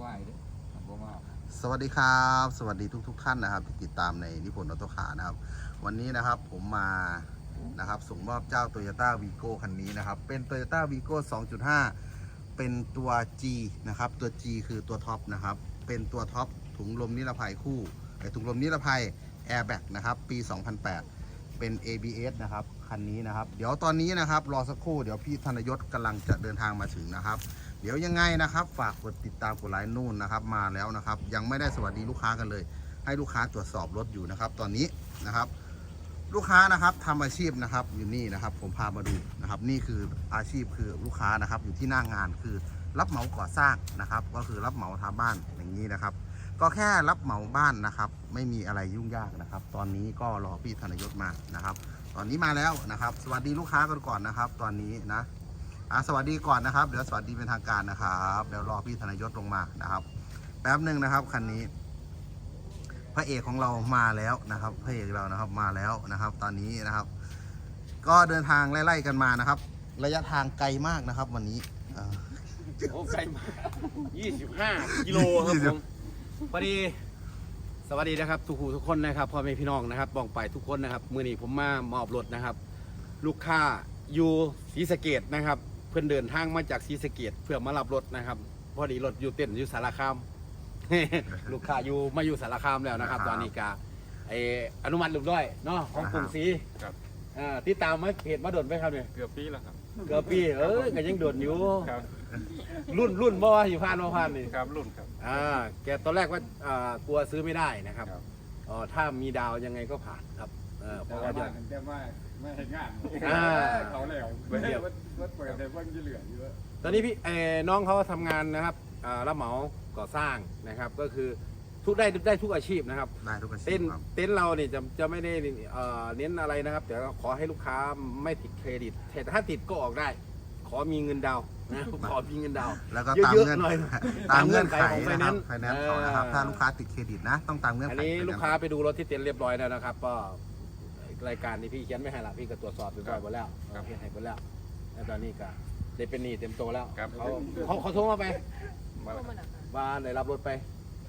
บ่ให้เด้อทำบ่มาสวัสดีครับ สวัสดีทุกทุกท่านนะครับที่ติดตามในนิพนธ์ออโตขานะครับ วันนี้นะครับผมมานะครับส่งมอบเจ้า Toyota Vigo คันนี้นะครับ เป็น Toyota Vigo 2.5 เป็นตัว G นะครับ ตัว G คือตัวท็อปนะครับ เป็นตัวท็อปถุงลมนิรภัยคู่ไอถุงลมนิรภัย Airbag นะครับ ปี 2008 เป็น ABS นะครับคันนี้นะครับ เดี๋ยวตอนนี้นะครับ รอสักครู่เดี๋ยวพี่ธนยศกำลังจะเดินทางมาถึงนะครับ เดี๋ยวยังไงนะครับ ฝากกดติดตามกดไลค์นู่นนะครับ มาแล้วนะครับ ยังไม่ได้สวัสดีลูกค้ากันเลย ให้ลูกค้าตรวจสอบรถอยู่นะครับ ตอนนี้นะครับ ลูกค้านะครับทำอาชีพนะครับอยู่นี่นะครับ ผมพามาดูนะครับ นี่คืออาชีพคือลูกค้านะครับ อยู่ที่หน้างานคือรับเหมาก่อสร้างนะครับ ก็คือรับเหมาทำบ้านอย่างนี้นะครับ ก็แค่รับเหมาบ้านนะครับ ไม่มีอะไรยุ่งยากนะครับ ตอนนี้ก็รอพี่ธนยศมานะครับ ตอนนี้มาแล้วนะครับ สวัสดีลูกค้ากันก่อนนะครับ ตอนนี้นะอะสวัสดีก่อนนะครับเดี๋ยวสวัสดีเป็นทางการนะครับเดี๋ยวรอพี่ธนยศลงมานะครับ แป๊บหนึ่งนะครับคันนี้ พระเอกของเรามาแล้วนะครับ พระเอกเรานะครับมาแล้วนะครับ ตอนนี้นะครับ ก็เดินทางไล่ๆกันมานะครับ ระยะทางไกลมากนะครับ วันนี้เอ่อโอ้ไกลมาก25 กิโลครับผม พอดี สวัสดีนะครับทุกผู้ทุกคนนะครับพ่อแม่พี่น้องนะครับบ้องไปทุกคนนะครับมือนี้ผมมามอบรถนะครับ ลูกค้าอยู่ศรีสะเกดนะครับ เพื่อนเดินทางมาจากศรีสะเกดเพื่อมารับรถนะครับ พอดีรถอยู่เต้นอยู่สารคาม ลูกค้าอยู่มาอยู่สารคามแล้วนะครับ ตอนนี้กาไออนุมัติเรียบร้อยเนาะของกรุงศรีครับ อ่าที่ตามมาเพจมาโดนไหมครับเนี่ยเกือบปีแล้วครับ เกือบปีเออก็ยังโดนอยู่ครับรุ่นรุ่นบ่ว่าอยู่พานบ่พานนี่ครับรุ่นครับ อ่าแกตอนแรกว่าอ่ากลัวซื้อไม่ได้นะครับครับ อ๋อถ้ามีดาวยังไงก็ผ่านครับเออเพแต่ราะว่าว่าเดี๋ยวแต่ว่าไม่เห็นงานอ่าเขาแล้วเดี๋ยวว่าว่าเปิดแต่ว่าจะเหลืออยู่อะตอนนี้พี่เออน้องเขาทำงานนะครับอ่ารับเหมาก่อสร้างนะครับ ก็คือ ทุกได้ได้ทุกอาชีพนะครับ ได้ทุกอาชีเต้พนครับเต้นเราเนี่ยจะจะไม่ได้เอ่อเน้นอะไรนะครับ แต่ขอให้ลูกค้าไม่ติดเครดิตแต่ถ้าติดก็ออกได้ ขอมีเงินดาวน์นะขอมีเงินดาวน์แล้วก็ตามเยอะๆเงื่อนหน่อยตามเงื่อนไขตามเงื่อนไขของนะครับ finance ไฟแนนซ์เขานะครับเออถ้าลูกค้าติดเครดิตนะ ต้องตามเงื่อนอันไขนี้ finance ลูกค้าไปดูรถที่เต็นท์เรียบร้อยแล้วนะครับ ก็รายการนี้พี่เขียนไม่ให้ละพี่ก็ตรวจสอบเรียบร้อยหมดแล้วครับโอเคให้หมดแล้วแล้วตอนนี้ก็ได้เป็นหนี้เต็มตัวแล้วครับ เขาเขาเขาโทรมาไป มาแล้วครับ ว่าได้รับรถไป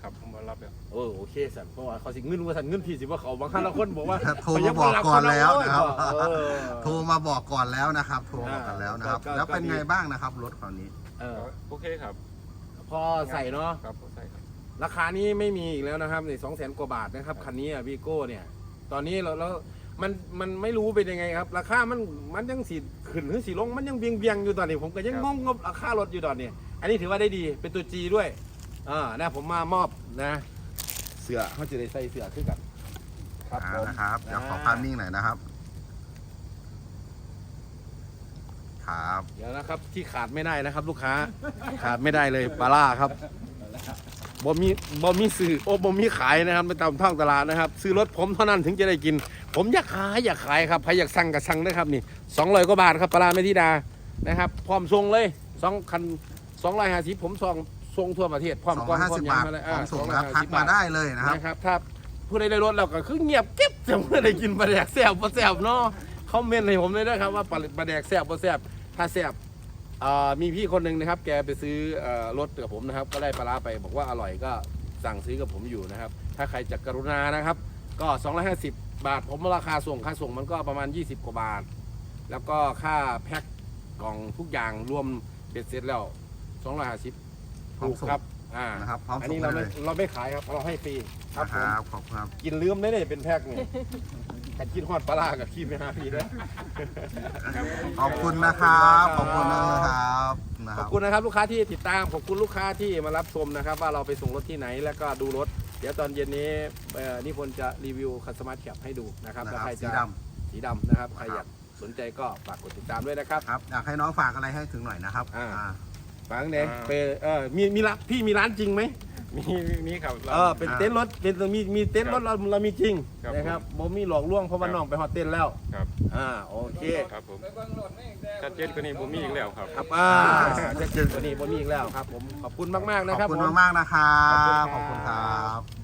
ครับผมมารับแล้วเออโอเคสันเพราะว่าเขาสิเงินว่าสันเงินพี่สิว่าเขาบางครั้งละคนบอกว่าโทรมาบอกก่อนแล้วนะครับเออ โทรมาบอกก่อนแล้วนะครับโทรมาบอกกันแล้วนะครับก็ก็ แล้วเป็นก็ดีไงบ้างนะครับรถคันนี้ เออโอเคครับพอใส่เนาะครับผมใช่ครับราคานี้ไม่มีอีกแล้วนะครับในสองแสนกว่าบาทนะครับคันนี้อะวีโก้เนี่ย ตอนนี้เราแล้วมันมันไม่รู้เป็นยังไงครับ ราคามันมันยังสีขึ้นหรือสีลงมันยังเบียงเบียงๆอยู่ตอนนี้ผมก็ยังงงกับราคารถอยู่ตอนนี้ อันนี้ถือว่าได้ดีเป็นตัวจีด้วย อ่านะผมมามอบนะ เสือเขาจะได้ใส่เสือขึ้นกันครับอ่าผมนะครับเดี๋ยวขออ่าภาพนิ่งหน่อยนะครับ ครับเดี๋ยวนะครับที่ขาดไม่ได้นะครับ ลูกค้า ขาดไม่ได้เลยปลาล่าครับบ่มีบ่มีสื่อโอ้บ่มีขายนะครับไปตามท้องตลาดนะครับ ซื้อรถผมเท่านั้นถึงจะได้กิน ผมอยากขายอยากขายครับใครอยากสั่งก็สั่งได้ครับนี่สองร้อยกว่าบาทครับปลาล่าไม่ธิดานะครับ พร้อมส่งเลยสองคันสองร้อยห้าสิบผมส่ง ส่งทั่วประเทศพร้อมกล้องพร้อม250ยาบางทมาเลยพร้อมส่งนะครับ250ทักมาได้เลยนะครับ นะครับ ถ้าผู้ใดได้รถเราก็คือเงียบเก็บจะไม่ได้กินปลาแดกแซ่บบ่แซ่บเนาะคอมเมนต์ให้ผมเลยนะครับว่าปลาปลาแดกแซ่บบ่แซ่บถ้าแซ่บเอ่อมีพี่คนหนึ่งนะครับ แกไปซื้อเอ่อรถกับผมนะครับ ก็ได้ปลาร้าไปบอกว่าอร่อยก็สั่งซื้อกับผมอยู่นะครับ ถ้าใครจะกรุณานะครับ ก็ 250 บาท ผมราคาส่งค่าส่งมันก็ประมาณ 20 กว่าบาท แล้วก็ค่าแพ็คกล่องทุกอย่างรวมเบ็ดเสร็จแล้ว 250 พร้อมถูกส่ง ครับอ่านะครับพร้อมอันส่งนี้ได้เราเลไม่ยเราไม่ขายครับเราให้ฟรีครับนะคผมรับขอบคุณครับ กินลืมได้เลยเป็นแพ็คเนี่ยขัดกินฮอดปลาร้ากับขี้ไม่หาพี่นะ ขอบคุณนะครับ ขอบคุณนะครับนะขคอรับบคุณนะครับลูกค้าที่ติดตามขอบคุณลูกค้าที่มารับชมนะครับ ว่าเราไปส่งรถที่ไหนแล้วก็ดูรถ เดี๋ยวตอนเย็นนี้เอ่อนิพนธ์จะรีวิวคัสมาร์ทแคปให้ดูนะครับนะแล้วครับใครสีจะดสีดำนะครับใครคอรับยากสนใจก็ฝากกดติดตามด้วยนะครับำครับอยากให้น้องฝากอะไรให้ถึงหน่อยนะครับอ่า อ่า ฟังเนี่ยไปเออมีมีร้านพี่มีร้านจริงไหมมีมีครับเออเป็นเต็นท์รถเป็นมีมีเต็นท์รถเราเรามีจริงครับนะครับผมมีหลอกลวงเพราะว่าน้องไปฮอตเต็นท์แล้วครับอ่าโอเคครับผมไปเบิ่งรถนี่แต่ชัดเจนกว่านี้ผมมีอีกแล้วครับครับอ่าเจอวันนี้ผมมีอีกแล้วครับผมขอบคุณมากๆขนะอบครับคุณผมมากๆนะครับขอบคุณครับ